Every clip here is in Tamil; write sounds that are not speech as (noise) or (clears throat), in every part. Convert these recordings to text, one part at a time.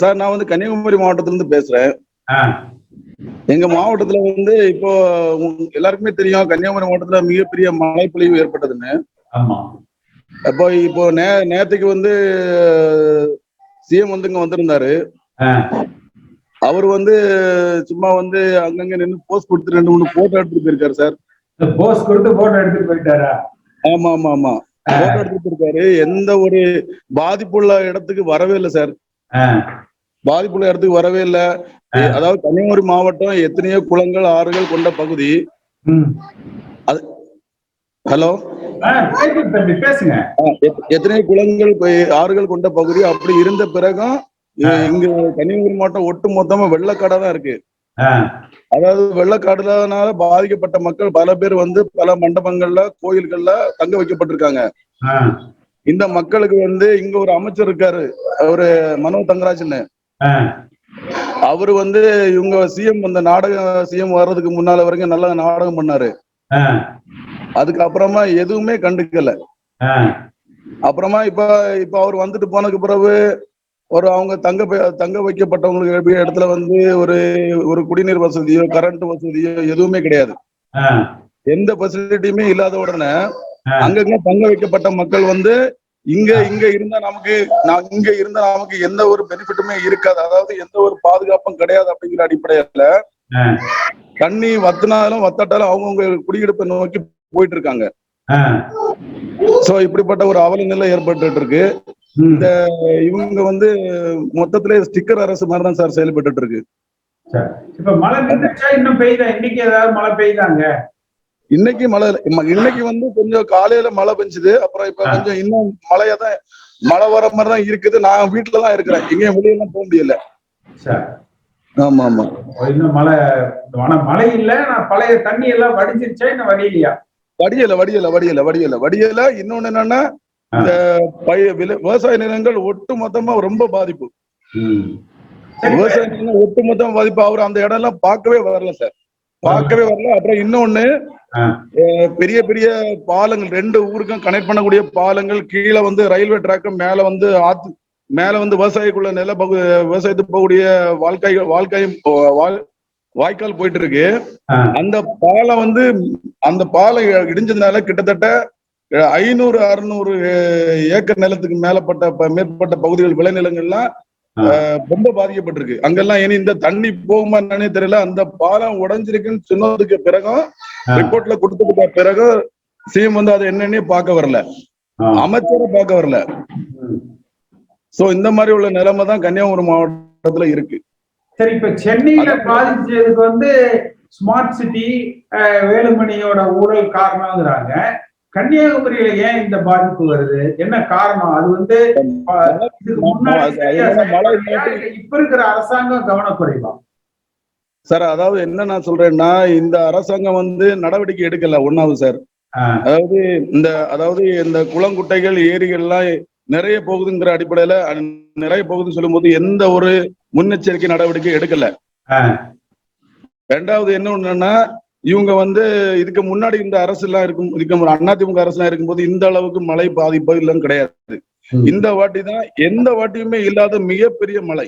சார் நான் வந்து கன்னியாகுமரி மாவட்டத்துல இருந்து பேசுறேன் எங்க மாவட்டத்துல வந்து இப்போ எல்லாருக்குமே தெரியும் கன்னியாகுமரி மாவட்டத்துல மிகப்பெரிய மழைப்பொழிவு ஏற்பட்டதுன்னு. அப்போ இப்போ நே நேத்துக்கு வந்து சிஎம் வந்து இங்க வந்திருந்தாரு. அவர் வந்து சும்மா வந்து அங்கங்க நின்று போஸ்ட் கொடுத்து ரெண்டு மூணு போட்டோ எடுத்துட்டு போயிருக்காரு சார். இந்த போஸ் கொடுத்து போட்டோ எடுத்துட்டு போயிட்டாரா? ஆமா ஆமா ஆமா. போட்டோ எடுத்துட்டு போயிருக்காரு எந்த ஒரு பாதிப்புள்ள இடத்துக்கு வரவே இல்லை சார் பாதிப்புள்ள இடத்துக்கு வரவே இல்லை. அதாவது கன்னியாகுமரி மாவட்டம் எத்தனையோ குளங்கள் ஆறுகள் கொண்ட பகுதி. ஹலோ? எத்தனையோ குளங்கள் ஆறுகள் கொண்ட பகுதி. அப்படி இருந்த பிறகும் இங்க கன்னியாகுமரி மாவட்டம் ஒட்டு மொத்தமா வெள்ளக்காடா தான் இருக்கு. அதாவது வெள்ளக்காடுலனால பாதிக்கப்பட்ட மக்கள் பல பேர் வந்து பல மண்டபங்கள்ல கோயில்கள்ல தங்க வைக்கப்பட்டிருக்காங்க. இந்த மக்களுக்கு வந்து இங்க ஒரு அமைச்சர் இருக்காரு. அவரு மனோ தங்கராஜன். அவரு வந்து இவங்க சிஎம் அந்த நாடகம் சிஎம் வர்றதுக்கு முன்னால வரைக்கும் நல்லா நாடகம் பண்ணாரு. ஆ, அதுக்கு அப்புறமா எதுவுமே கண்டுக்கல. அப்புறமா இப்ப இப்ப அவர் வந்துட்டு போனதுக்கு பிறகு ஒரு அவங்க தங்க தங்க வைக்கப்பட்டவங்களுக்கு இடத்துல வந்து ஒரு ஒரு குடிநீர் வசதியோ கரண்ட் வசதியோ எதுவுமே கிடையாது. எந்த ஃபெசிலிட்டியுமே இல்லாத உடனே. அங்கங்க தங்க வைக்கப்பட்ட மக்கள் வந்து இங்க இங்க இருந்தா நமக்கு நான் இங்க இருந்தா நமக்கு எந்த ஒரு பெனிஃபிட்டுமே இருக்காது. அதாவது எந்த ஒரு பாதுகாப்பும் கிடையாது அப்படிங்கிற அடிப்படையில தண்ணி வத்தினாலும் வத்தாட்டாலும் அவங்கவுங்க குடியிருப்பை நோக்கி போயிட்டு இருக்காங்க. சோ இப்படிப்பட்ட ஒரு அவல நிலை ஏற்பட்டு இருக்கு. ம். இவங்க வந்து மொத்தத்திலே ஸ்டிக்கர் அரசு மாதிரி தான் சார். செயல்பட்டு இருக்கு. இப்ப மழை இன்னும் பெய்யுதா இன்னைக்கு ஏதாவது மழை பெய்யுதாங்க இன்னைக்கு மழை இன்னைக்கு வந்து கொஞ்சம் காலையில மழை பெஞ்சுது. அப்புறம் இப்ப. கொஞ்சம் இன்னும் மழையா தான் மழை வர மாதிரி தான் இருக்குது. நான் வீட்டுல தான் இருக்கிறேன். எங்கேயும் வெளியெல்லாம் போக முடியல. ஆமா ஆமா. இன்னும் மழை ஆனா மழை இல்ல. நான் பழைய தண்ணி எல்லாம் வடிஞ்சிருச்சா? இன்னும் வடியலையா? வடியல வடியல வடியல வடியல. வடியல. இன்னொன்னு என்னன்னா. இந்த பய வில- விவசாய நிலங்கள் ஒட்டு மொத்தமா ரொம்ப பாதிப்பு. விவசாய நிலங்கள் ஒட்டு மொத்தமா பாதிப்பு. அவர் அந்த இடம் எல்லாம் பார்க்கவே வரல சார். பார்க்கவே வரல. அப்புறம் இன்னொன்னு பெரிய பெரிய பாலங்கள் ரெண்டு ஊருக்கும் கனெக்ட் பண்ணக்கூடிய பாலங்கள் கீழே வந்து ரயில்வே ட்ராக்கு மேல வந்து ஆத்து மேல வந்து விவசாயிக்குள்ள நில பகு விவசாயத்துக்கு போகக்கூடிய வாழ்க்கை வாழ்க்கையும் வாழ்- வாய்க்கால் போயிட்டு இருக்கு. அந்த பாலம் வந்து அந்த பாலம் இடிஞ்சதுனால கிட்டத்தட்ட ஐநூறு அறுநூறு ஏக்கர் நிலத்துக்கு மேலப்பட்ட மேற்பட்ட பகுதிகள் விளைநிலங்கள்லாம் ரொம்ப பாதிக்கப்பட்டிருக்கு அங்கெல்லாம் இனி இந்த தண்ணி போகுமா என்னன்னே தெரியல அந்த பாலம் உடைஞ்சிருக்குன்னு சொன்னதுக்கு பிறகும். ரிப்போர்ட்ல கொடுத்ததுக்கு பிறகு சிஎம் வந்து அதை என்னன்னே பார்க்க வரல. அமைச்சரை பார்க்க வரல. சோ இந்த மாதிரி உள்ள நிலைமை தான் கன்னியாகுமரி மாவட்டத்துல இருக்கு சரி இப்ப சென்னையில பாதிச்சதுக்கு வந்து ஸ்மார்ட் சிட்டி வேலுமணியோட ஊழல் காரணம்ங்கிறாங்க கன்னியாகுமரியில ஏன் இந்த பாதிப்பு வருது? என்ன காரணம்? அது வந்து இப்ப இருக்கிற அரசாங்கம் கவனக்குறைவா? சார் அதாவது என்ன நான் சொல்றேன்னா இந்த அரசாங்கம் வந்து நடவடிக்கை எடுக்கல ஒன்னாவது சார். அதாவது இந்த அதாவது இந்த குளங்குட்டைகள் ஏரிகள்லாம் நிறைய போகுதுங்கிற அடிப்படையில நிறைய போகுதுன்னு சொல்லும்போது எந்த ஒரு முன்னெச்சரிக்கை நடவடிக்கை எடுக்கல. ரெண்டாவது என்ன ஒண்ணுன்னா இவங்க வந்து இதுக்கு முன்னாடி இந்த அரசு எல்லாம் இருக்கும் இதுக்கு அதிமுக அரசு எல்லாம் இருக்கும்போது இந்த அளவுக்கு மழை பாதிப்பு எல்லாம் கிடையாது. இந்த வாட்டி தான் எந்த வாட்டியுமே இல்லாத மிகப்பெரிய மழை.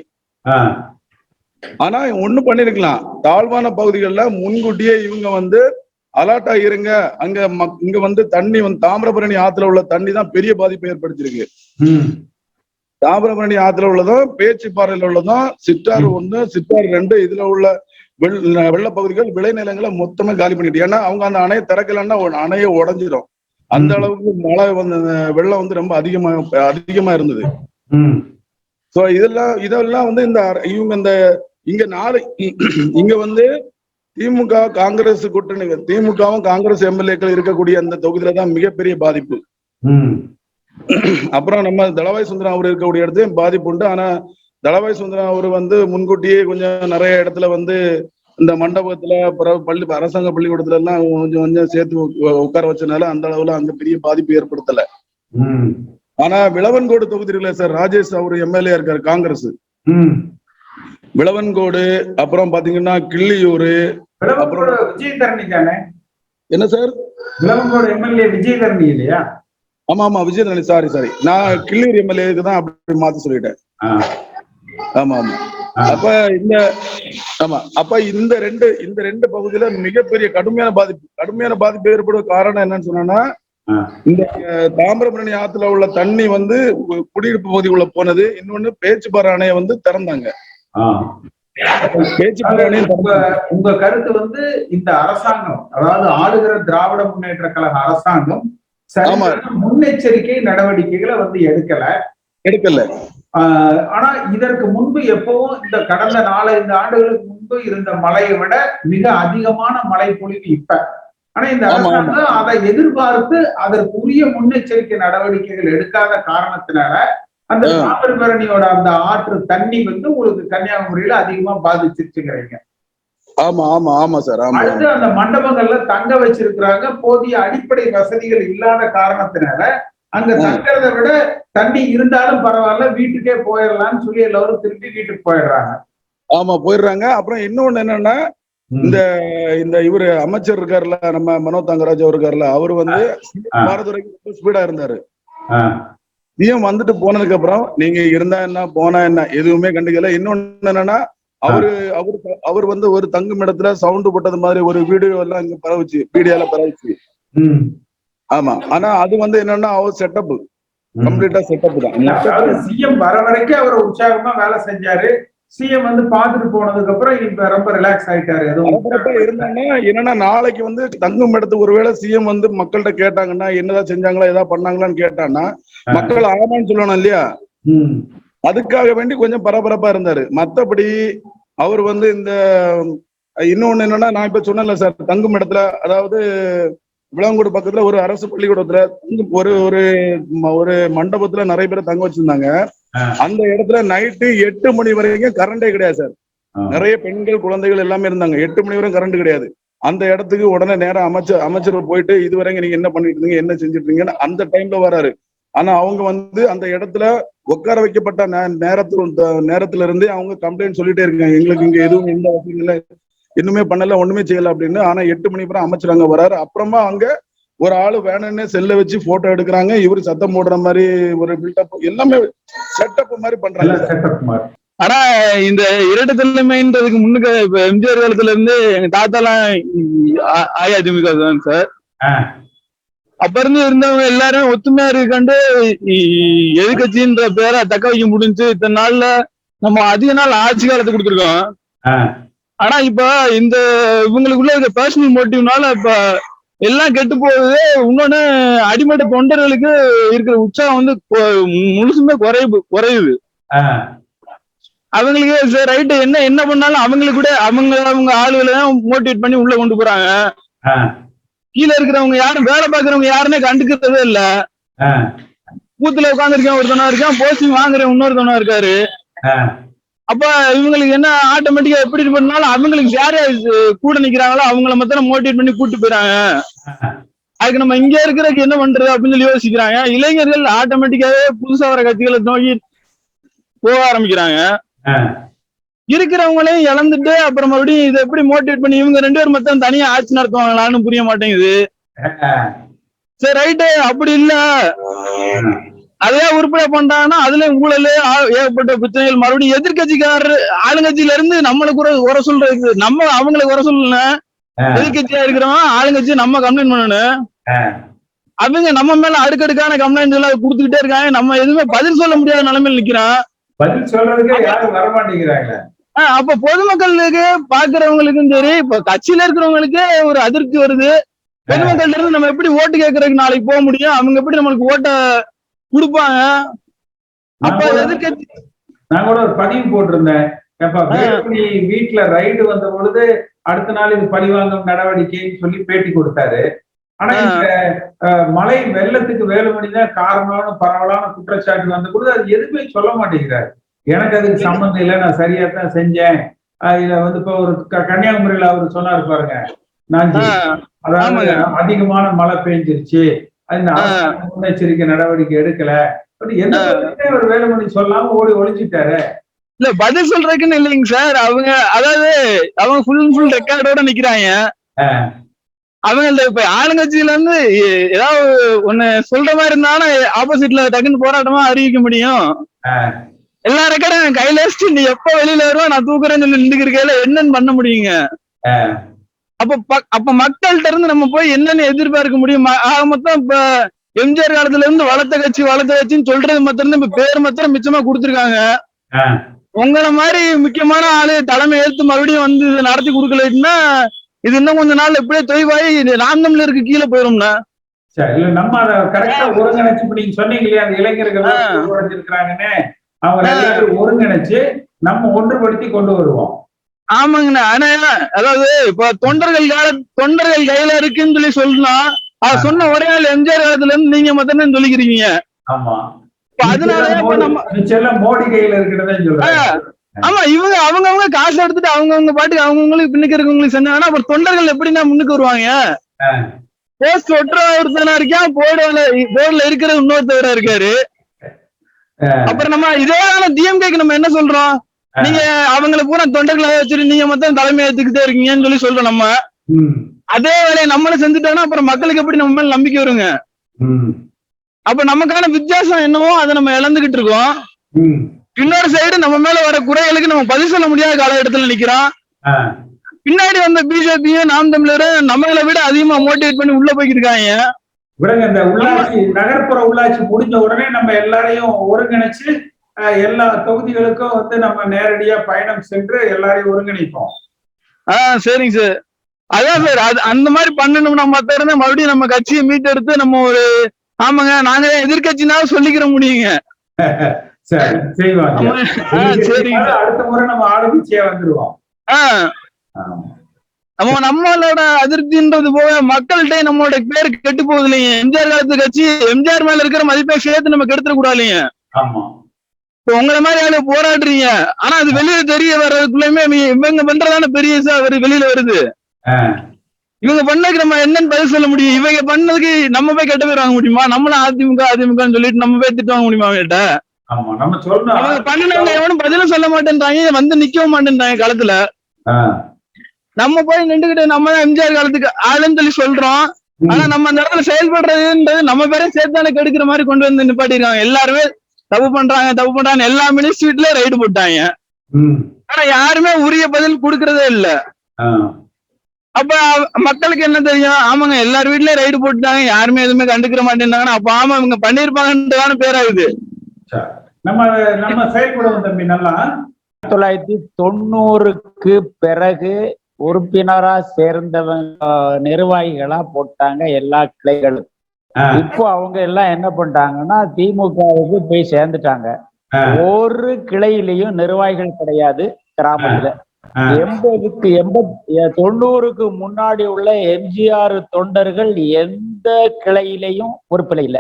ஆனா ஒண்ணு பண்ணிருக்கலாம். தாழ்வான பகுதிகளில் முன்கூட்டியே இவங்க வந்து அலர்ட்டா இருங்க அங்க இங்க வந்து தண்ணி வந்து தாமிரபரணி ஆத்துல உள்ள தண்ணி தான் பெரிய பாதிப்பை ஏற்படுத்தியிருக்கு. தாமிரபரணி ஆத்துல உள்ளதும் பேச்சிப்பாறையில உள்ளதும் சிற்றாறு ஒண்ணு சிற்றாறு ரெண்டு இதுல உள்ள வெள் வெள்ள பகுதிகள் விளைநிலங்களை மொத்தமா காலி பண்ணிட்டு. ஏன்னா அவங்க அந்த அணையை திறக்கலன்னா அணையை உடஞ்சிரும். அந்த. அளவுக்கு மழை வந்து வெள்ளம் வந்து ரொம்ப அதிகமா அதிகமா இருந்தது. சோ இதெல்லாம் இதெல்லாம் வந்து இந்த இவங்க இந்த இங்க நாளை இங்க வந்து திமுக காங்கிரஸ் கூட்டணி திமுகவும் காங்கிரஸ் எம்எல்ஏக்கள் இருக்கக்கூடிய அந்த தொகுதியில தான் மிகப்பெரிய பாதிப்பு. அப்புறம் நம்ம தளவாய் சுந்தரம் அவர் இருக்கக்கூடிய இடத்துலயும் பாதிப்பு உண்டு. ஆனா தளவாய் சுந்தரம் அவர் வந்து முன்கூட்டியே கொஞ்சம் நிறைய இடத்துல வந்து இந்த மண்டபத்துல அப்புறம் பள்ளி அரசாங்க பள்ளிக்கூடத்துல எல்லாம் கொஞ்சம் கொஞ்சம் சேர்த்து உட்கார வச்சனால அந்த அளவுல அங்க பெரிய பாதிப்பு ஏற்படுத்தல. ஆனா விளவன்கோடு தொகுதியில சார் ராஜேஷ் அவர் எம்எல்ஏ இருக்காரு காங்கிரஸ். விளவன்கோடு அப்புறம் பாத்தீங்கன்னா கிள்ளியூர் விஜயதரணி தானே என்ன சார்? எம்எல்ஏ விஜயதரணி இல்லையா? ஆமா ஆமா விஜயதரணி சாரி சாரி நான் கிள்ளூர் எம்எல்ஏக்கு தான் அப்படி மாத்தி சொல்லிட்டேன். ஆமா ஆமா. அப்ப இந்த ஆமா அப்ப இந்த ரெண்டு இந்த ரெண்டு பகுதியில மிகப்பெரிய கடுமையான பாதிப்பு கடுமையான பாதிப்பு ஏற்படும் காரணம் என்னன்னு சொன்னா. இந்த தாமிரபரணி ஆத்துல உள்ள தண்ணி வந்து குடியிருப்பு பகுதிக்குள்ள போனது இன்னொன்னு பேச்சுப்பாறை அணையை வந்து திறந்தாங்க. உங்க கருத்து வந்து இந்த அரசாங்கம் அதாவது ஆளுகிற திராவிட முன்னேற்ற கழக அரசாங்கம் முன்னெச்சரிக்கை நடவடிக்கைகளை வந்து எடுக்கல. எடுக்கல. ஆனா இதற்கு முன்பு எப்பவும் இந்த கடந்த நாலஞ்சு ஆண்டுகளுக்கு முன்பு இருந்த மழையை விட மிக அதிகமான மழை பொழிவு இப்ப. ஆனா இந்த. அரசாங்கம் அதை எதிர்பார்த்து அதற்கு உரிய முன்னெச்சரிக்கை நடவடிக்கைகள் எடுக்காத காரணத்தினால அந்த. தாமிரபரணியோட அந்த ஆற்று தண்ணி வந்து உங்களுக்கு கன்னியாகுமரியில அதிகமா பாதிச்சிருச்சுங்கிறீங்க. ஆமா ஆமா ஆமா சார் ஆமா. அடுத்து அந்த மண்டபங்கள்ல தங்க வச்சிருக்கிறாங்க. போதிய அடிப்படை வசதிகள் இல்லாத காரணத்தினால அங்க. தங்கறத விட தண்ணி இருந்தாலும் பரவாயில்ல வீட்டுக்கே போயிடலாம்னு சொல்லி எல்லாரும் திருப்பி வீட்டுக்கு போயிடுறாங்க. ஆமா போயிடுறாங்க. அப்புறம் இன்னொன்னு என்னன்னா இந்த இந்த இவரு அமைச்சர் இருக்காருல்ல நம்ம மனோ தங்கராஜ் அவர் இருக்காருல்ல அவர் வந்து. பாரதுரைக்கு ஸ்பீடா இருந்தாரு. சிஎம் வந்துட்டு போனதுக்கு அப்புறம் நீங்க இருந்தா என்ன போனா என்ன எதுவுமே கண்டுக்கல. இன்னொன்னு என்னன்னா அவரு அவரு அவர் வந்து ஒரு தங்கும் இடத்துல சவுண்ட் போட்டது மாதிரி ஒரு வீடியோ எல்லாம் இங்க பரவுச்சு மீடியால பரவுச்சு. ஆமா. ஆனா அது வந்து என்னன்னா அவர் செட்டப். கம்ப்ளீட்டா செட்டப் தான். சிஎம் வர வரைக்கும் அவர் உற்சாகமா வேலை செஞ்சாரு. சிஎம் வந்து பாத்துட்டு போனதுக்கு அப்புறம் இப்ப ரொம்ப ரிலாக்ஸ் ஆயிட்டாரு. இருந்தாங்கன்னா என்னன்னா நாளைக்கு வந்து தங்கும் இடத்துக்கு ஒருவேளை சிஎம் வந்து மக்கள்கிட்ட கேட்டாங்கன்னா என்னதான் செஞ்சாங்களா ஏதாவது பண்ணாங்களான்னு கேட்டான்னா மக்கள் ஆமான்னு சொல்லணும் இல்லையா? அதுக்காக வேண்டி கொஞ்சம் பரபரப்பா இருந்தாரு. மத்தபடி அவர் வந்து இந்த இன்னொன்னு என்னன்னா நான் இப்ப சொன்னேன்ல சார் தங்கும் இடத்துல அதாவது விளாங்கூடு பக்கத்துல ஒரு அரசு பள்ளிக்கூடத்துல ஒரு ஒரு ஒரு மண்டபத்துல நிறைய பேர் தங்க வச்சிருந்தாங்க. அந்த இடத்துல நைட்டு எட்டு மணி வரைக்கும் கரண்டே கிடையாது சார். நிறைய பெண்கள் குழந்தைகள் எல்லாமே இருந்தாங்க. எட்டு மணி வரைக்கும் கரண்ட் கிடையாது. அந்த இடத்துக்கு உடனே நேரம் அமைச்சர் அமைச்சர் போயிட்டு இது வரைக்கும் நீங்க என்ன பண்ணிட்டு இருந்தீங்க? என்ன செஞ்சுட்டு இருக்கீங்கன்னு அந்த டைம்ல வராரு. ஆனா அவங்க வந்து அந்த இடத்துல உட்கார வைக்கப்பட்ட நேரத்துல நேரத்துல இருந்தே அவங்க கம்ப்ளைண்ட் சொல்லிட்டே இருக்காங்க. எங்களுக்கு இங்க எதுவும் எந்த வசதியும் இல்லை. இன்னுமே பண்ணல ஒண்ணுமே செய்யல அப்படின்னு. ஆனா எட்டு மணி அப்புறம் அமைச்சர் அங்க வராரு. அப்புறமா அங்க ஒரு ஆளு வேணும்னே செல்ல வச்சு போட்டோ எடுக்கிறாங்க. இவரு சத்தம் போடுற மாதிரி ஒரு பில்டப் எல்லாமே செட்டப் மாதிரி பண்றாங்க. எல்லாம் செட்டப் மாதிரி. ஆனா இந்த இரட்டை தலைமைன்றதுக்கு முன்னுக்கு இப்ப எம்ஜிஆர் காலத்துல இருந்து எங்க தாத்தாலாம் அ- அஇஅதிமுக தான் சார். ஆ. அப்ப இருந்து இருந்தவங்க எல்லாரும் ஒத்துமையா இருக்காண்டு எதிர்கட்சின்ற பேரை தக்க வைக்க முடிஞ்சு இத்தனை நாள்ல நம்ம அதிக நாள் ஆட்சி காலத்தை கொடுத்துருக்கோம். ஆனா இப்ப இந்த இவங்களுக்குள்ள இருக்க பர்சனல் மோட்டிவ்னால இப்ப எல்லாம் கெட்டு போகுது இன்னொன்னு அடிமட்ட தொண்டர்களுக்கு இருக்கிற உற்சாகம் வந்து முழுசுமே குறைவு குறையுது. அவங்களுக்கு சரி ரைட்டு என்ன என்ன பண்ணாலும் அவங்களுக்கு கூட அவங்க அவங்க ஆளுகளை மோட்டிவேட் பண்ணி உள்ள கொண்டு போறாங்க. கீழே இருக்கிறவங்க யாரும் வேலை பார்க்கறவங்க யாருமே கண்டுக்கிறதே இல்ல ஆ. பூத்துல உட்காந்துருக்கேன் ஒருத்தனா இருக்கான் போஸ்டிங் வாங்குறேன் இன்னொருத்தனா இருக்காரு. அப்ப இவங்களுக்கு என்ன ஆட்டோமேட்டிக்கா எப்படி பண்ணாலும் அவங்களுக்கு யார் கூட நிக்கிறாங்களோ அவங்கள மொத்தம் மோட்டிவேட் பண்ணி கூட்டு போயிறாங்க அதுக்கு நம்ம இங்க இருக்கிறதுக்கு என்ன பண்றது அப்படின்னு சொல்லி யோசிக்கிறாங்க. இளைஞர்கள் ஆட்டோமேட்டிக்காவே புதுசா வர கட்சிகளை நோக்கி போக ஆரம்பிக்கிறாங்க. இருக்கிறவங்களையும் இழந்துட்டு அப்புறம் மறுபடியும் இதை எப்படி மோட்டிவேட் பண்ணி இவங்க ரெண்டு பேரும் மொத்தம் தனியா ஆட்சி நடத்துவாங்களான்னு புரிய மாட்டேங்குது. சரி ரைட்டு அப்படி இல்ல. அதே உருப்படியா பண்றாங்கன்னா அதுல ஊழல் ஏகப்பட்ட பிரச்சனைகள் மறுபடியும் எதிர்கட்சிக்காரர் ஆளுங்கட்சியில இருந்து நம்மளுக்கு குறை குறை சொல்றது நம்ம அவங்களை குறை சொல்லணும். எதிர்கட்சியா இருக்கிறவன் ஆளுங்கட்சி நம்ம கம்ப்ளைண்ட் பண்ணணும். அவங்க நம்ம மேல அடுக்கடுக்கான கம்ப்ளைண்ட் எல்லாம் கொடுத்துக்கிட்டே இருக்காங்க. நம்ம எதுவுமே பதில் சொல்ல முடியாத நிலைமையில நிக்கிறோம். பதில் சொல்றதுக்கு யாரும் வர மாட்டேங்கிறாங்க ஆஹ் அப்ப பொதுமக்களுக்கு பாக்குறவங்களுக்கும் சரி இப்ப கட்சியில இருக்கிறவங்களுக்கு ஒரு அதிருப்தி வருது. பொதுமக்கள்ட்ட இருந்து நம்ம எப்படி ஓட்டு கேட்கறதுக்கு நாளைக்கு போக முடியும்? அவங்க எப்படி நம்மளுக்கு ஓட்டை கொடுப்பாங்க. அப்ப எதிர்கட்சி நான் கூட ஒரு பதிவு போட்டிருந்தேன். வீட்டுல ரைடு வந்த பொழுது அடுத்த நாள் இது பழிவாங்கும் நடவடிக்கைன்னு சொல்லி பேட்டி கொடுத்தாரு. ஆனா. இந்த மழை வெள்ளத்துக்கு வேலுமணி தான் காரணம்னு பரவலான குற்றச்சாட்டு வந்த பொழுது அது எதுவுமே சொல்ல மாட்டேங்கிறாரு. எனக்கு அதுக்கு சம்மந்தம் இல்லை நான் சரியா தான் செஞ்சேன் இதுல வந்து இப்ப ஒரு கன்னியாகுமரியில அவர் சொன்னாரு பாருங்க நான் அதாவது. அதிகமான மழை பெஞ்சிருச்சு. முன்னெச்சரிக்கை நடவடிக்கை எடுக்கல. அவர் வேலுமணி சொல்லாம ஓடி ஒளிஞ்சிட்டாரு இல்ல பதில் சொல்றதுக்குன்னு இல்லைங்க சார். அவங்க அதாவது அவங்க ஃபுல் ஃபுல் ரெக்கார்டோட நிக்கிறாங்க. ஆ. அவங்க இப்ப ஆளுங்கட்சியில இருந்து ஏதாவது ஒண்ணு சொல்ற மாதிரி இருந்தாலும் ஆப்போசிட்ல டக்குன்னு போராட்டமா அறிவிக்க முடியும். எல்லா ரெக்கார்டும் கையில வச்சுட்டு நீ எப்ப வெளியில வருவா? நான் தூக்குறேன்னு சொல்லி நின்றுக்கிறதுல என்னன்னு பண்ண முடியுங்க? அப்ப அப்ப மக்கள்கிட்ட இருந்து நம்ம போய் என்னன்னு எதிர்பார்க்க முடியும்? ஆக மொத்தம் இப்ப எம்ஜிஆர் காலத்துல இருந்து வளர்த்த கட்சி வளர்த்த கட்சின்னு சொல்றது மாத்திரம் இப்ப பேர் மாத்திரம் மிச்சமா கொடுத்துருக்காங்க. உங்களை மாதிரி முக்கியமான ஆளு தலைமை ஏத்து மறுபடியும் வந்து இதை நடத்தி கொடுக்கலன்னா இது இன்னும் கொஞ்ச நாள் எப்படியே தொய்வாயி நாம் தமிழருக்கு கீழே போயிரும்னா சரி நம்ம அதை கரெக்டா ஒருங்கிணைச்சு இப்ப நீங்க சொன்னீங்க இல்லையா அந்த இளைஞர்கள் ஒருங்கிணைச்சு நம்ம ஒன்றுபடுத்தி கொண்டு வருவோம். ஆமாங்கண்ணா ஆனா அதாவது இப்ப தொண்டர்கள் கால தொண்டர்கள் கையில இருக்குன்னு சொல்லி சொல்லலாம் அது. சொன்ன ஒரே நாள் எம்ஜிஆர் காலத்துல இருந்து நீங்க மட்டும் சொல்லிக்கிறீங்க அதனால மோடி கையில இருக்கிறதே ஆமா இவங்க அவங்கவங்க காசு எடுத்துட்டு அவங்கவங்க பாட்டுக்கு அவங்கவுங்களுக்கு பின்னுக்கு இருக்கவங்களுக்கு செஞ்சாங்கன்னா அப்புறம் தொண்டர்கள் எப்படின்னா முன்னுக்கு வருவாங்க. போஸ்ட் ஒட்டுற ஒருத்தனா இருக்கான் போர்டுல போர்டுல இருக்கிற இன்னொருத்தவரா இருக்காரு. அப்புறம் நம்ம இதே டிஎம்கேக்கு நம்ம என்ன சொல்றோம். நீங்க அவங்களை பூரா தொண்டர்களை வச்சுட்டு நீங்க மொத்தம் தலைமை ஏத்துக்கிட்டே இருக்கீங்கன்னு சொல்லி சொல்றோம் நம்ம. அதே வேலையை நம்மளும் செஞ்சுட்டோம்னா அப்புறம் மக்களுக்கு எப்படி நம்ம மேல நம்பிக்கை வருங்க. அப்ப நமக்கான வித்தியாசம் என்னவோ அதை நம்ம இழந்துகிட்டு இருக்கோம். இன்னொரு சைடு நம்ம மேல வர குறைகளுக்கு நம்ம பதில் சொல்ல முடியாத காலகட்டத்துல நிக்கிறோம். பின்னாடி வந்த பிஜேபியும் நாம் தமிழரும் நம்மளை விட அதிகமா மோட்டிவேட் பண்ணி உள்ள போய்க்கிருக்காங்க விடுங்க இந்த உள்ளாட்சி நகர்ப்புற உள்ளாட்சி முடிஞ்ச உடனே நம்ம எல்லாரையும் ஒருங்கிணைச்சு எல்லா தொகுதிகளுக்கும் வந்து நம்ம நேரடியா பயணம் சென்று எல்லாரையும் ஒருங்கிணைப்போம். ஆஹ் சரிங்க சார். அதான் சார் அது அந்த மாதிரி பண்ணணும்னா மத்த இருந்தா மறுபடியும் நம்ம கட்சியை மீட்டெடுத்து நம்ம ஒரு ஆமாங்க நாங்க எதிர்கட்சினாலும் சொல்லிக்கிற முடியுங்க. (laughs) அடுத்த முறை நம்ம ஆளுங்கட்சியா வந்துருவோம். ஆஹ் ஆமா. நம்ம நம்மளோட அதிருப்தின்றது போக மக்கள்கிட்ட நம்மளோட பேர் கெட்டு போகுது இல்லைங்க. எம்ஜிஆர் காலத்து கட்சி எம்ஜிஆர் மேல இருக்கிற மதிப்பை சேர்த்து நம்ம கெடுத்துட கூடாது இல்லைங்க. இப்போ உங்களை மாதிரி ஆளு போராடுறீங்க. ஆனா அது வெளியில தெரிய வர்றதுக்குள்ளயுமே இவங்க பண்றதான பெரிய ஒரு வெளியில வருது. இவங்க பண்ணதுக்கு நம்ம என்னன்னு பதில் சொல்ல முடியும். இவங்க பண்ணதுக்கு நம்ம போய் கெட்ட பேர் வாங்க முடியுமா? நம்மளும் அதிமுக அதிமுகன்னு சொல்லிட்டு நம்ம போய் திட்டு வாங்க முடியுமா அவங்ககிட்ட? பண்ணினவங்க எவனும் பதிலும் சொல்ல மாட்டேன்றாங்க. வந்து நிக்கவும் மாட்டேன்றாங்க களத்துல ஆ. நம்ம போய் நின்றுகிட்டு நம்ம தான் எம்ஜிஆர் காலத்துக்கு ஆளுன்னு சொல்லி சொல்றோம். ஆனா நம்ம அந்த இடத்துல செயல்படுறதுன்றது நம்ம பேரே சேர்த்தானே கெடுக்கிற மாதிரி கொண்டு வந்து நிப்பாட்டிருக்காங்க எல்லாருமே தப்பு பண்றாங்க தப்பு பண்றாங்க எல்லா மினிஸ்ட்ரிட்ல ரைடு போட்டாங்க. ஆனா யாருமே உரிய பதில் கொடுக்கறதே இல்ல. அப்ப மக்களுக்கு என்ன தெரியும் ஆமாங்க எல்லார் வீட்லயும் ரைடு போட்டுட்டாங்க யாருமே எதுவுமே கண்டுக்கிற மாட்டேங்கிறாங்கன்னா அப்ப ஆமா இவங்க பண்ணிருப்பாங்கன்றதான பேராகுது. நம்ம நம்ம செயல்படுவோம் தம்பி நல்லா தொள்ளாயிரத்தி தொண்ணூறுக்கு பிறகு உறுப்பினரா சேர்ந்தவங்க நிர்வாகிகளா போட்டாங்க எல்லா கிளைகளும். இப்போ அவங்க எல்லாம் என்ன பண்ணிட்டாங்கன்னா திமுகவுக்கு போய் சேர்ந்துட்டாங்க. ஒரு கிளையிலையும் நிர்வாகிகள் கிடையாது கிராமத்துல. எண்பதுக்கு எண்பத் தொண்ணூறுக்கு முன்னாடி உள்ள எம்ஜிஆர் தொண்டர்கள் எந்த கிளையிலையும் பொறுப்பில் இல்ல.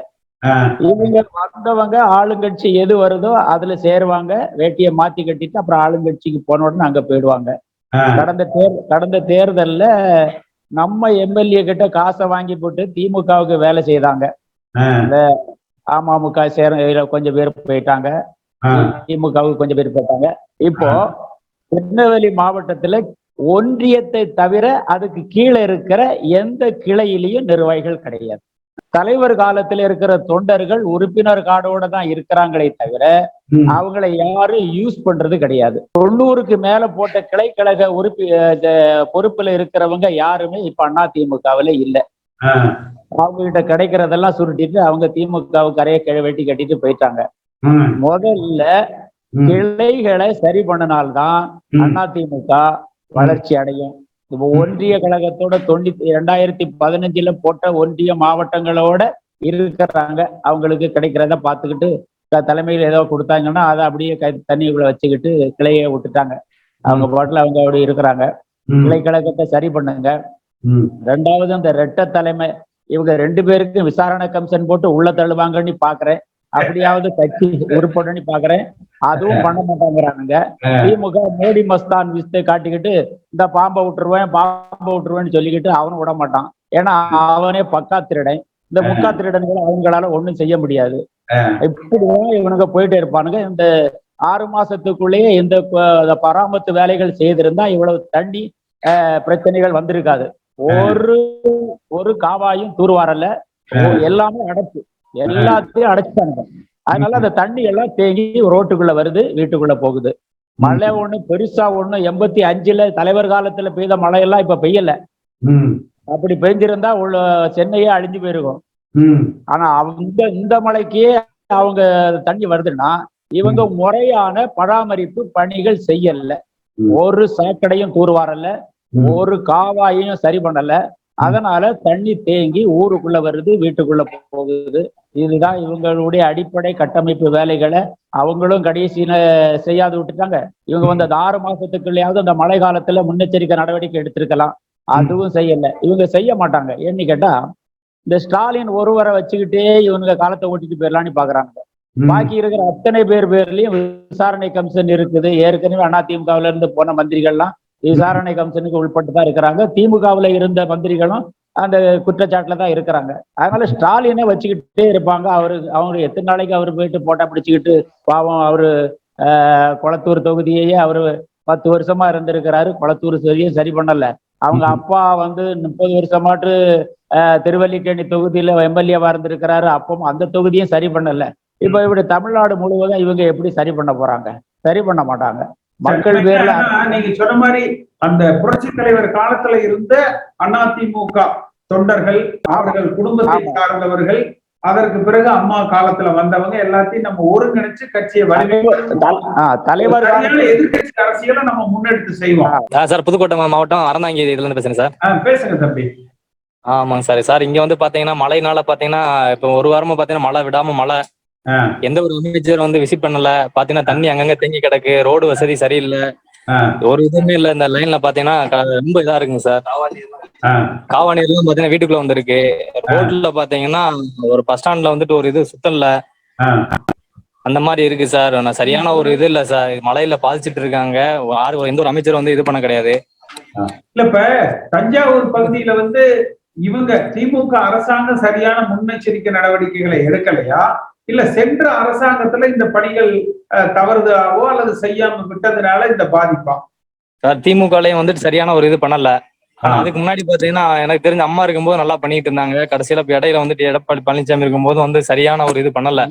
இவங்க வந்தவங்க ஆளுங்கட்சி எது வருதோ அதுல சேருவாங்க வேட்டியை மாத்தி கட்டிட்டு அப்புறம் ஆளுங்கட்சிக்கு போன உடனே அங்க போயிடுவாங்க. கடந்த தேர் கடந்த தேர்தல்ல நம்ம எம்எல்ஏ கிட்ட காசை வாங்கி போட்டு திமுகவுக்கு வேலை செய்தாங்க ஆ. அமமுக சேர கொஞ்சம் பேர் போயிட்டாங்க. திமுகவுக்கு கொஞ்சம் பேர் போயிட்டாங்க இப்போ திருநெல்வேலி மாவட்டத்துல ஒன்றியத்தை தவிர அதுக்கு கீழே இருக்கிற எந்த கிளையிலையும் நிர்வாகிகள் கிடையாது தலைவர் காலத்துல இருக்கிற தொண்டர்கள் உறுப்பினர் கார்டோட தான் இருக்கிறாங்களே தவிர. அவங்கள யாரும் யூஸ் பண்றது கிடையாது தொண்ணூறுக்கு மேல போட்ட கிளைக்கழக உறுப்பி பொறுப்புல இருக்கிறவங்க யாருமே இப்ப அண்ணா திமுகவுல இல்ல. அவங்க கிட்ட கிடைக்கிறதெல்லாம் சுருட்டிட்டு அவங்க திமுகவுக்கு கரையை கிழ வெட்டி கட்டிட்டு போயிட்டாங்க. முதல்ல. கிளைகளை சரி பண்ணினால்தான் ம். அதிமுக வளர்ச்சி அடையும் ஒன்றிய கழகத்தோட தொண்ணூத்தி இரண்டாயிரத்தி பதினஞ்சுல போட்ட ஒன்றிய மாவட்டங்களோட இருக்கிறாங்க அவங்களுக்கு கிடைக்கிறத பார்த்துக்கிட்டு த- தலைமையில் ஏதோ கொடுத்தாங்கன்னா அதை அப்படியே கை தண்ணிக்குள்ள வச்சுக்கிட்டு கிளையை விட்டுட்டாங்க. அவங்க பாட்டுல அவங்க அப்படி இருக்கிறாங்க. ம். கிளை கழகத்தை சரி பண்ணுங்க. ரெண்டாவது அந்த ரெட்ட தலைமை இவங்க ரெண்டு பேருக்கும் விசாரணை கமிஷன் போட்டு உள்ள தள்ளுவாங்கன்னு பாக்குறேன். அப்படியாவது கட்சி உருப்படன்னு பாக்குறேன். அதுவும் பண்ண மாட்டாங்கிறானுங்க. திமுக மோடி மஸ்தான் விஸ்தை காட்டிக்கிட்டு இந்த பாம்பை விட்டுருவேன் பாம்பை விட்டுருவேன்னு சொல்லிக்கிட்டு அவனும் விட மாட்டான். ஏன்னா அவனே பக்கா திருடன். இந்த முக்கா திருடன்களை அவங்களால ஒண்ணும் செய்ய முடியாது. இப்படிதான் இவனுங்க போயிட்டே இருப்பானுங்க. இந்த ஆறு மாசத்துக்குள்ளேயே இந்த பராமத்து வேலைகள் செய்திருந்தா இவ்வளவு தண்ணி பிரச்சனைகள் வந்திருக்காது. ஒரு ஒரு காவாயும் தூர்வாரல எல்லாமே அடைச்சு. எல்லாத்தையும் அடைச்சிட்டாங்க அதனால அந்த தண்ணி எல்லாம் தேங்கி ரோட்டுக்குள்ள வருது வீட்டுக்குள்ள போகுது. மழை ஒண்ணு பெருசா ஒண்ணு எண்பத்தி அஞ்சுல தலைவர் காலத்துல பெய்த மழையெல்லாம் இப்ப பெய்யல. அப்படி பெய்ஞ்சிருந்தா உள்ள சென்னையே அழிஞ்சு போயிருக்கும். ஆனா அவங்க இந்த இந்த மலைக்கே அவங்க தண்ணி வருதுன்னா இவங்க முறையான பராமரிப்பு பணிகள் செய்யல. ஒரு சாக்கடையும் தூர்வாரல ம். ஒரு காவாயையும் சரி பண்ணல. அதனால தண்ணி தேங்கி ஊருக்குள்ள வருது வீட்டுக்குள்ள போகுது. இதுதான் இவங்களுடைய அடிப்படை கட்டமைப்பு வேலைகளை அவங்களும் கடைசியில செய்யாது விட்டுட்டாங்க. இவங்க வந்து அந்த ஆறு மாசத்துக்குள்ளயாவது அந்த மழை காலத்துல முன்னெச்சரிக்கை நடவடிக்கை எடுத்திருக்கலாம். அதுவும் செய்யல. இவங்க செய்ய மாட்டாங்க. ஏன்னு கேட்டா இந்த ஸ்டாலின் ஒருவரை வச்சுக்கிட்டே இவனுங்க காலத்தை ஓட்டிட்டு போயிடலான்னு பாக்குறாங்க. பாக்கி இருக்கிற அத்தனை பேர் பேர்லயும் விசாரணை கமிஷன் இருக்குது. ஏற்கனவே அதிமுகவுல இருந்து போன மந்திரிகள்லாம் விசாரணை கமிஷனுக்கு உட்பட்டு தான் இருக்கிறாங்க. திமுகவுல இருந்த மந்திரிகளும் அந்த குற்றச்சாட்டுல தான் இருக்கிறாங்க. அதனால ஸ்டாலினை வச்சுக்கிட்டே இருப்பாங்க. அவரு அவங்க எத்தனை நாளைக்கு அவரு போயிட்டு போட்டா பிடிச்சுக்கிட்டு பாவம் அவரு கொளத்தூர் தொகுதியையே அவரு பத்து வருஷமா இருந்திருக்கிறாரு. கொளத்தூர் தொகுதியை சரி பண்ணல. அவங்க அப்பா வந்து முப்பது வருஷமாட்டு திருவல்லிக்கேணி தொகுதியில எம்எல்ஏவா இருந்திருக்கிறாரு. அப்பவும் அந்த தொகுதியும் சரி பண்ணல. இப்ப இப்படி தமிழ்நாடு முழுவதும் இவங்க எப்படி சரி பண்ண போறாங்க? சரி பண்ண மாட்டாங்க. மக்கள் பேர்ல நீங்க சொன்ன மாதிரி அந்த புரட்சி தலைவர் காலத்துல இருந்த அதிமுக தொண்டர்கள் அவர்கள் குடும்பத்தை. சார்ந்தவர்கள் அதற்கு பிறகு அம்மா காலத்துல வந்தவங்க எல்லாத்தையும் நம்ம ஒருங்கிணைச்சு கட்சியை தலைவர் எதிர்கட்சி அரசியலை நம்ம முன்னெடுத்து செய்வோம். ஆ, சார் புதுக்கோட்டை மா- மாவட்டம் அறந்தாங்கி இதுல இருந்து பேசுறேன் சார். பேசுங்க தம்பி. ஆமாங்க சார். சார் இங்க வந்து பாத்தீங்கன்னா மழைனால பாத்தீங்கன்னா இப்போ ஒரு வாரமா பாத்தீங்கன்னா மழை விடாம மழை. எந்த ஒரு அமைச்சரும் வந்து விசிட் பண்ணல. பாத்தீங்கன்னா தண்ணி அங்கங்க தேங்கி கிடக்கு. ரோடு வசதி சரியில்லை. ஒரு இதுவுமே இல்ல. இந்த லைன்ல பாத்தீங்கன்னா ரொம்ப இதா இருக்குங்க சார். ஆ, காவா நீர்லாம் பாத்தீங்கன்னா வீட்டுக்குள்ள வந்திருக்கு. ரோட்ல பாத்தீங்கன்னா ஒரு பஸ் ஸ்டாண்ட்ல வந்துட்டு ஒரு இது சுத்தம் இல்ல ஆ. அந்த மாதிரி இருக்கு சார். நான் சரியான ஒரு இது இல்ல சார். மழையில பாதிச்சிட்டு இருக்காங்க. யாரு எந்த ஒரு அமைச்சரும் வந்து இது பண்ண கிடையாது. இல்ல இப்ப தஞ்சாவூர் பகுதியில வந்து இவங்க திமுக அரசாங்கம் சரியான முன்னெச்சரிக்கை நடவடிக்கைகளை எடுக்கலையா? இல்ல சென்ற அரசாங்கத்துல இந்த பணிகள் அஹ், தவறுதலாவோ அல்லது செய்யாம விட்டதுனால இந்த பாதிப்பா? சார் திமுகலையும் வந்துட்டு சரியான ஒரு இது பண்ணல. ஆனா. அதுக்கு முன்னாடி பாத்தீங்கன்னா எனக்கு தெரிஞ்ச அம்மா இருக்கும்போது நல்லா பண்ணிட்டு இருந்தாங்க. கடைசியில இப்ப இடையில வந்துட்டு எடப்பாடி பழனிசாமி இருக்கும்போது வந்து சரியான ஒரு இது பண்ணல.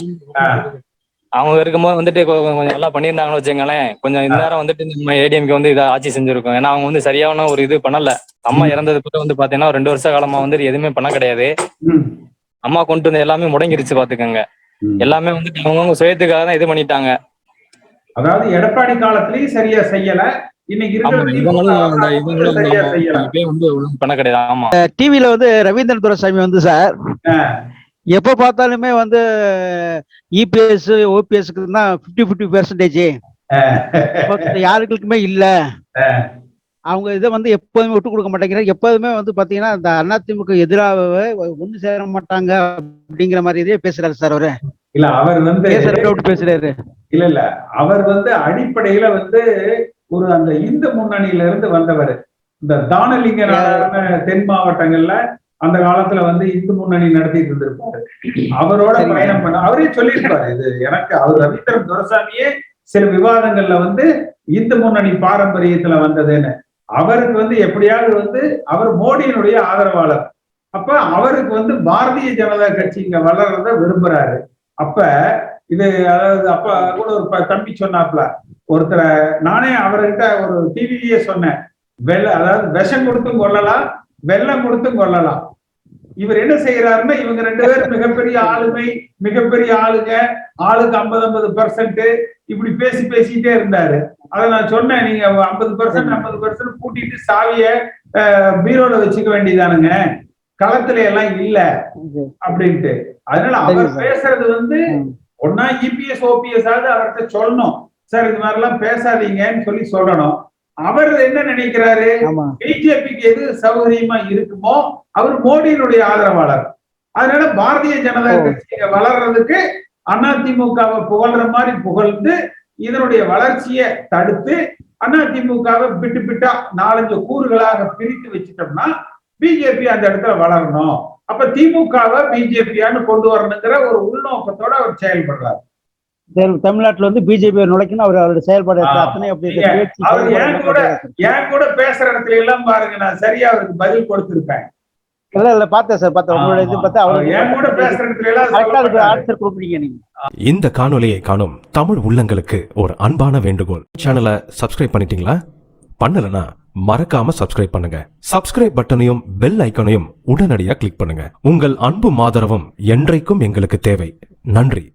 அவங்க இருக்கும்போது வந்துட்டு கொஞ்சம் நல்லா பண்ணியிருந்தாங்கன்னு வச்சுங்களேன் கொஞ்சம் இந்நேரம் வந்துட்டு நம்ம ஏடிஎம்கே வந்து இதை ஆட்சி செஞ்சிருக்கோம். ஏன்னா அவங்க வந்து சரியான ஒரு இது பண்ணல. அம்மா இறந்தது பிறகு வந்து பாத்தீங்கன்னா ரெண்டு வருஷ காலமா வந்து எதுவுமே பண்ண கிடையாது. அம்மா கொண்டு வந்து எல்லாமே முடங்கிருச்சு பாத்துக்கோங்க. எல்லாமே வந்துட்டு அவங்கவுங்க சுயத்துக்காக தான் இது பண்ணிட்டாங்க. அதாவது எடப்பாடி காலத்திலயும் சரியா செய்யல. டிவில வந்து ரவீந்திரன் துரைசாமி வந்து சார். எப்ப பார்த்தாலுமே வந்து இபிஎஸ் ஓபிஎஸ்க்கு தான் பிப்டி பிப்டி பெர்சன்டேஜ் யாருக்குமே இல்ல. அவங்க இதை வந்து எப்போதுமே விட்டு கொடுக்க மாட்டேங்கிறாங்க. எப்போதுமே வந்து பாத்தீங்கன்னா இந்த அதிமுக எதிராகவே ஒண்ணு சேர மாட்டாங்க அப்படிங்கிற மாதிரி இதே பேசுறாரு சார் அவரு. இல்ல அவர் வந்து பேசுறாரு? இல்ல இல்ல அவர் வந்து அடிப்படையில வந்து ஒரு அந்த இந்து முன்னணியில இருந்து வந்தவர். இந்த தானலிங்க தென் மாவட்டங்கள்ல அந்த காலத்துல வந்து இந்து முன்னணி நடத்திட்டு இருந்திருப்பாரு. (clears throat) அவரோட. பயணம் பண்ண அவரே சொல்லியிருப்பாரு இது எனக்கு அவர் ரவீந்திரன் துரசாமியே சில விவாதங்கள்ல வந்து இந்து முன்னணி பாரம்பரியத்துல வந்ததுன்னு. அவருக்கு வந்து எப்படியாவது வந்து அவர் மோடியினுடைய ஆதரவாளர். அப்ப அவருக்கு வந்து பாரதிய ஜனதா கட்சி இங்க வளர்றத விரும்புறாரு. அப்ப இது அதாவது அப்ப கூட ஒரு தம்பி சொன்னாப்ல ஒருத்தரை நானே அவர்கிட்ட ஒரு டிவியே சொன்னேன். வெள்ள அதாவது விஷம் கொடுத்தும் கொள்ளலாம் வெள்ளம் கொடுத்தும் கொள்ளலாம். இவர் என்ன செய்யறாருன்னா இவங்க ரெண்டு பேரும் மிகப்பெரிய ஆளுமை மிகப்பெரிய ஆளுங்க ஆளுக்கு ஐம்பது ஐம்பது பெர்சன்ட் இப்படி பேசி பேசிட்டே இருந்தாரு. அதை நான் சொன்னேன் நீங்க ஐம்பது பெர்சன்ட் ஐம்பது பெர்சன்ட் கூட்டிட்டு சாவிய பீரோல வச்சுக்க வேண்டியதானுங்க. களத்துல எல்லாம் இல்ல. அப்படின்ட்டு. அதனால அவர். பேசுறது வந்து. ஒன்னா இபிஎஸ் ஓபிஎஸ் ஆகுது அவர்கிட்ட சொல்லணும். சார் இது மாதிரி எல்லாம் பேசாதீங்கன்னு சொல்லி சொல்லணும். அவர் என்ன நினைக்கிறாரு? பிஜேபிக்கு எது சௌகரியமா இருக்குமோ அவர் மோடியினுடைய ஆதரவாளர். அதனால பாரதிய ஜனதா. கட்சி வளர்றதுக்கு அதிமுகவை புகழ்ற மாதிரி புகழ்ந்து இதனுடைய வளர்ச்சியை தடுத்து அதிமுகவை பிட்டு பிட்டா நாலஞ்சு கூறுகளாக பிரித்து வச்சுட்டோம்னா பிஜேபி அந்த இடத்துல வளரணும். அப்ப திமுகவை பிஜேபியான்னு கொண்டு வரணுங்கிற ஒரு உள்நோக்கத்தோட அவர் செயல்படுறாரு. தமிழ்நாட்டுல வந்து பிஜேபி நுழைக்கணும். அவர் அவருடைய செயல்பாடு. அத்தனை அப்படி ஏன் கூட- என் கூட பேசுற இடத்துல எல்லாம் பாருங்க நான் சரியா அவருக்கு பதில் கொடுத்திருப்பேன். இல்ல இல்ல பார்த்தேன் சார் பார்த்தேன். உங்களோட இது பார்த்தா அவர் என் கூட பேசுற இடத்துல எல்லாம் கரெக்டா அதுக்கு. ஆன்சர் கொடுப்பீங்க நீங்க. இந்த காணொளியை காணும் தமிழ் உள்ளங்களுக்கு ஒரு அன்பான வேண்டுகோள். சேனலை சப்ஸ்கிரைப் பண்ணிட்டீங்களா? பண்ணலனா மறக்காம சப்ஸ்கிரைப் பண்ணுங்க. சப்ஸ்கிரைப் பட்டனையும் பெல் ஐக்கனையும் உடனடியாக கிளிக் பண்ணுங்க. உங்கள் அன்பும் ஆதரவும் என்றைக்கும் எங்களுக்கு தேவை. நன்றி.